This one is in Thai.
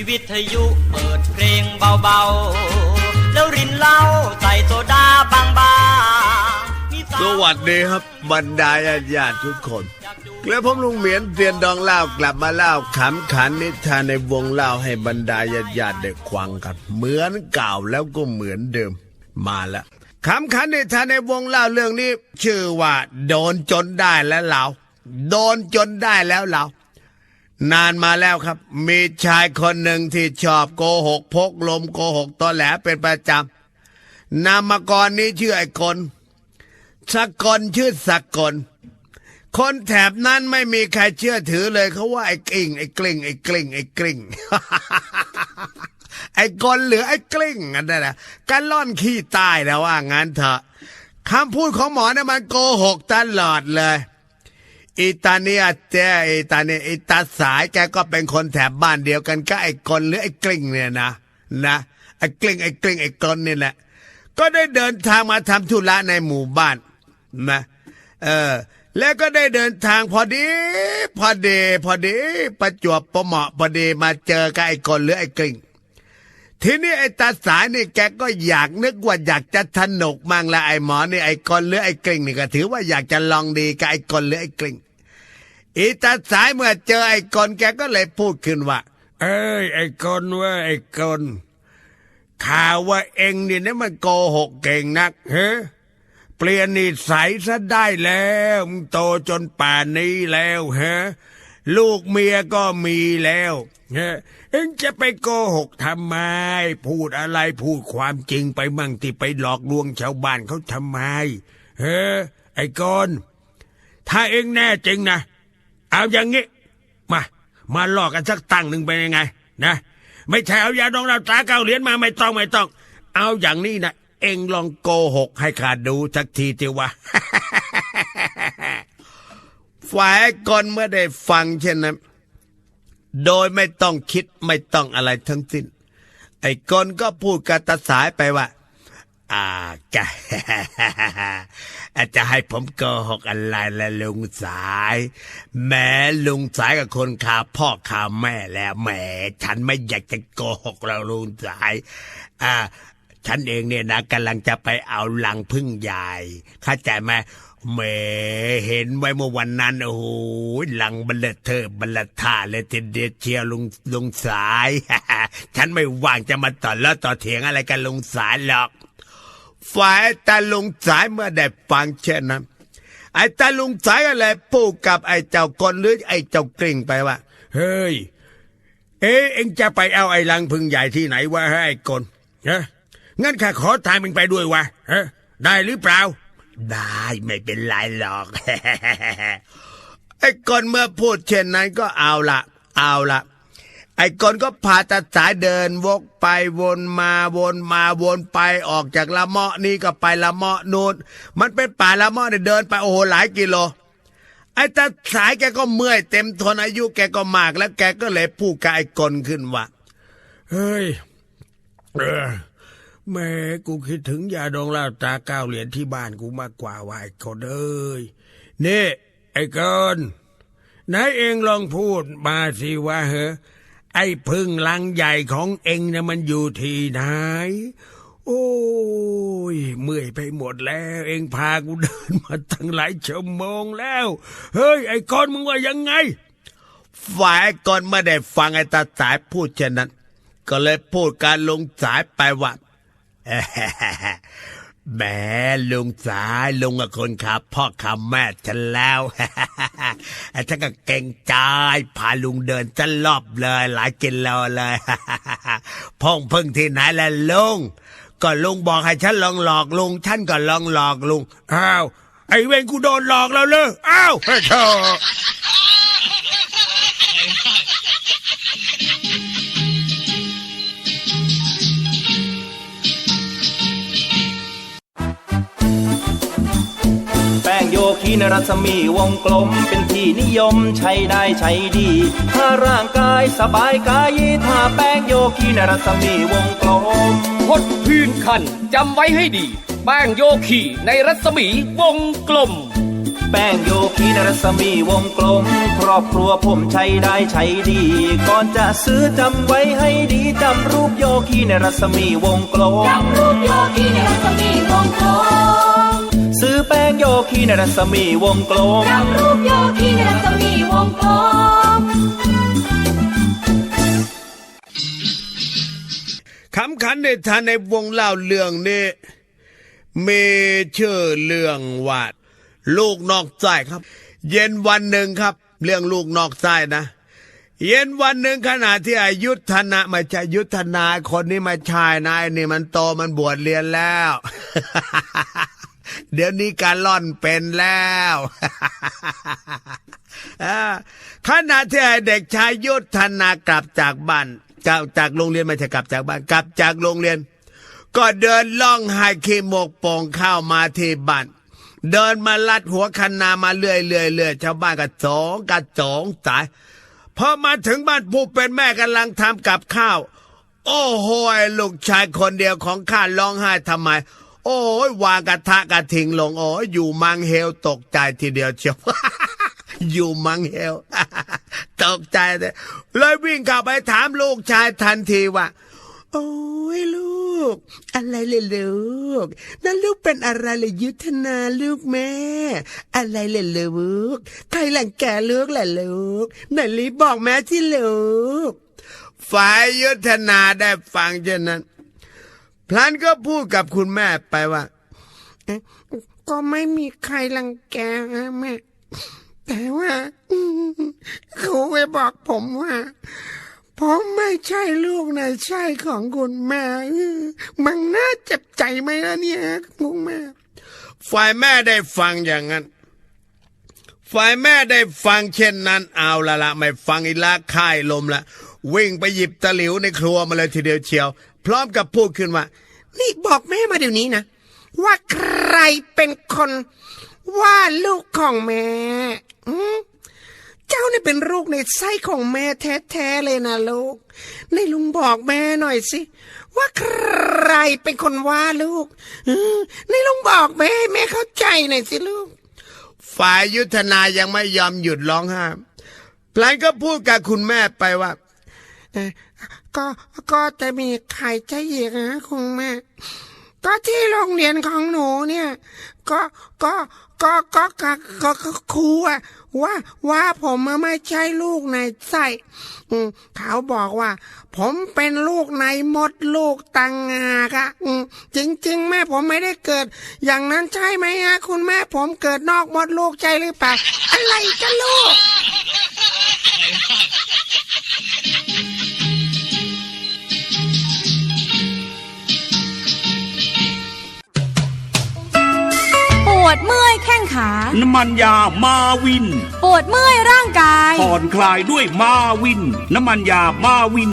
มีวิทยุเปิดเพลงเบาๆ แล้วรินเหล้าใส่โซดาบางๆสวัสดีครับบรรดาญาติญาติทุกคนแล้วผมลุงเหมียนเตียนดองเล่ากลับมาเล่าขำขันนิทานในวงเล่าให้บรรดาญาติญาติได้ฟังกันเหมือนเก่าแล้วก็เหมือนเดิมมาแล้วขำขันนิทานในวงเล่าเรื่องนี้ ชื่อว่า โดนจนได้แล้วเราโดนจนได้แล้วเรา นานมาแล้วครับ มีชายคนหนึ่งที่ชอบโกหกพกลมโกหกตอแหลเป็นประจำนามกรนี้ชื่อไอ้กลสกลชื่อสกลคนแถบนั้นไม่มีใครเชื่อถือเลยเขาว่าไอ้กลิ่งไอ้กลิ่งไอ้กลิ่งไอ้กลิ่งไอ้กลหรือไอ้กลิ้งกันนั่นแหละกันล่อนขี้ใต้แล้วว่างั้นเถอะคำพูดของหมอเนี่ยมันโกหกตลอดเลย อีตาเนี่ยเจ้อีตาเนี่ยอีตาสายแกก็เป็นคนแถบบ้านเดียวกันก็ไอ้กลหรือไอ้กลิ้งเนี่ยนะนะไอ้กลิ้งไอ้กลิ้งไอ้กลนี่แหละ ก็ได้เดินทางมาทำธุระในหมู่บ้านนะเออแล้วก็ได้เดินทางพอดี พอดี พอดี ประจวบประเหมาะพอดีมาเจอกับไอ้กลหรือไอ้กลิ้งทีนี้ไอ้ตาสายนี่แกก็อยากนึกว่าอยากจะสนุกมั่งละไอ้หมอนี่ไอ้กลหรือไอ้กลิ้งนี่ก็ถือว่าอยากจะลองดีกับไอ้กลหรือไอ้กลิ้ง อีตาสายเมื่อเจอไอ้กลแกก็เลยพูดขึ้นว่า เอ้ย ไอ้กลเว่าไอ้กลข่าวว่าเองนี่นะมันโกหกเก่งนักเฮ้เปลี่ยนนิสัยซะได้แล้วมึงโตจนป่านนี้แล้วฮะลูกเมียก็มีแล้วฮะเอ็งจะไปโกหกทำไม พูดอะไรพูดความจริงไปมั่งที่ไปหลอกลวงชาวบ้านเขาทำไมเฮ้ไอ้กอนถ้าเอ็งแน่จริงนะ เอาอย่างงี้ มา มาหลอกกันสักตั้งหนึ่งเป็นยังไง นะ ไม่ใช่เอายาดองเราตราเก้าเหรียญมาไม่ต้องไม่ต้อง เอาอย่างนี้นะเองลองโกหกให้ข้าดูสักทีเถอะวะฝ่ายก่อนเมื่อได้ฟังเช่นนั้น โดยไม่ต้องคิดไม่ต้องอะไรทั้งสิ้น ไอ้กนก็พูดกับตาสายไปว่า อ่าจะอาจจะให้ผมโกหกอะไรละลุงสาย แม้ลุงสายกับคนข่าวพ่อข่าวแม่แล้วแหมฉันไม่อยากจะโกหกเราลุงสาย อ่า ฉันเองเนี่ยนะกำลังจะไปเอาลังพึ่งใหญ่เข้าใจไหมแหมเห็นไว้เมื่อวันนั้นโอ้โหลังบัลเลเทอร์บัลลท่าเลยทีเดียวเชียวลุงลุงสาย ฉันไม่ว่างจะมาต่อแล้วต่อเถียงอะไรกันลุงสายหรอก ฝ่ายตาลุงสายเมื่อได้ฟังเช่นนั้นไอ้ตาลุงสายก็เลยพูดกับไอ้เจ้ากลหรือไอ้เจ้ากริ่งไปว่า เฮ้ย เอ๊เอ็งจะไปเอาไอ้ลังพึ่งใหญ่ที่ไหนวะไอ้กลฮะงั้นข้าขอทางมึงไปด้วยวะฮะได้หรือเปล่า ได้ไม่เป็นไรหรอกไอ้กลเมื่อพูดเช่นนั้นก็เอาละเอาละ ไอ้กลก็พาตาสายเดินวกไปวนมาวนมาวนไปออกจากละเมาะนี่ก็ไปละเมาะนู่นมันเป็นป่าละเมาะเนี่ยเดินไปโอ้โหหลายกิโลไอ้ตาสายแกก็เมื่อยเต็มทนอายุแกก็มากแล้วแกก็เลยพูดกับไอ้กลขึ้นว่าเฮ้ยเออแม่กูคิดถึงยาดองเหล้าตาเก้าเหรียญที่บ้านกูมากกว่าวาไอ้คนเอ้ยนี่ไอ้กนไหนเองลองพูดมาสิว่าเหอ ไอ้พึ่งลังใหญ่ของเองนะมันอยู่ที่ไหน โอ้ย เมื่อยไปหมดแล้ว เองพากูเดินมาตั้งหลายชั่วโมงแล้ว เฮ้ย ไอ้ก้อนมึงว่ายังไง ฝ่ายก่อนไม่ได้ฟังไอ้ตาสายพูดเช่นนั้น ก็เลยพูดการลงสายไปว่า แหมลุงสายลุงกับคนขับ พ่อขับแม่ฉันแล้วฉันก็เก่งใจพาลุงเดินจะรอบเลย หลายกิโลเลยพ่องพึ่งที่ไหนล่ะลุงก็ลุงบอกให้ฉันลองหลอกลุงฉันก็ลองหลอกลุงอ้าวไอ้เวงกูโดนหลอกแล้วเลยอ้าวเฮ้ย ป้งโยคีนรัศมีวงกลมเป็นที่นิยมใช้ได้ใช้ดี ถ้าร่างกายสบายกาย ถ้าแป้งโยคีนรัศมีวงกลมพดพื้นคันจำไว้ให้ดี แป้งโยคีในรัศมีวงกลมแป้งโยคีนรัศมีวงกลม ครอบครัวผมใช้ได้ใช้ดี ก่อนจะซื้อจำไว้ให้ดีจำรูปโยคีนรัศมีวงกลมจำรูปโยคีนรัศมีวงกลม อแป้งโยคีนรัศมีวงกลมจำรูปโยคีในรัศมีวงกลมคำขันในทานในวงเล่าเรื่องนี้มีชื่อเรื่องว่าลูกนอกใจครับ เย็นวันหนึ่งครับ เรื่องลูกนอกใจนะ เย็นวันหนึ่งขณะที่อายุธนะไม่ใช่ยุทธนาคนนี้ไม่ใช่นายนี่มันโตมันบวชเรียนแล้ว เดี๋ยวนี้การล่อนเป็นแล้วขณะที่ไอ้เด็กชายยุทธนากลับจากบ้านกลับจากโรงเรียนไม่ใช่กลับจากบ้านกลับจากโรงเรียน ก็เดินล่องไห้ขี้หมกป่งเข้ามาที่บ้านเดินมาลัดหัวคันนามาเรื่อยเรื่อยเรื่อยชาวบ้านก็สองกระจองตายพอมาถึงบ้านผู้เป็นแม่กำลังทำกับข้าว โอ้โหลูกชายคนเดียวของข้าร้องไห้ทำไม โอ้ยวางกระทะกระทิงลงโอ้ยอยู่มังเฮลตกใจทีเดียวเชียวอยู่มังเฮลตกใจเลยเลยวิ่งเข้าไปถามลูกชายทันทีว่า โอ้ยลูก อะไรเลยลูก นั่นลูกเป็นอะไรเลยยุทธนาลูกแม่ อะไรเลยลูก ใครหลังแกลูกแหละลูกไหนรีบบอกแม่ที่ลูกฝ่ายยุทธนาได้ฟังเช่นนั้น พลันก็พูดกับคุณแม่ไปว่าเอ๊ะก็ไม่มีใครรังแกนะแม่ แต่ว่าอืมเขาไปบอกผมว่าผมไม่ใช่ลูกในใช่ของคุณแม่อืมมันน่าเจ็บใจไหมล่ะเนี่ยคุณแม่ ฝ่ายแม่ได้ฟังอย่างนั้น ฝ่ายแม่ได้ฟังเช่นนั้นเอาละละไม่ฟังอีกละค่ายลมละ วิ่งไปหยิบตะหลิวในครัวมาเลยทีเดียวเชียว พร้อมกับพูดขึ้นว่า นี่บอกแม่มาเดี๋ยวนี้นะ ว่าใครเป็นคนว่าลูกของแม่อืมเจ้าเนี่ยเป็นลูกในไส้ของแม่แท้ๆเลยนะลูก ในลุงบอกแม่หน่อยสิ ว่าใครเป็นคนว่าลูกอในลุงบอกแม่ให้แม่เข้าใจหน่อยสิลูก ฝ่ายยุทธนายังไม่ยอมหยุดร้องห้ามพลานก็พูดกับคุณแม่ไปว่า ก็ก็จะมีใครจะอีกนะคุณแม่ ก็ที่โรงเรียนของหนูเนี่ย ก็ก็ก็ก็ก็ก็ครูอะว่าว่าผมไม่ใช่ลูกในไส้เขาบอกว่า ผมเป็นลูกในมดลูกตังงากะจริง ๆ แม่ผมไม่ได้เกิด อย่างนั้นใช่ไหมฮะคุณแม่ผมเกิดนอกมดลูกใจหรือเปล่าอะไรกันลูก น้ำมันยามาวิน ปวดเมื่อยร่างกาย ผ่อนคลายด้วยมาวิน น้ำมันยามาวิน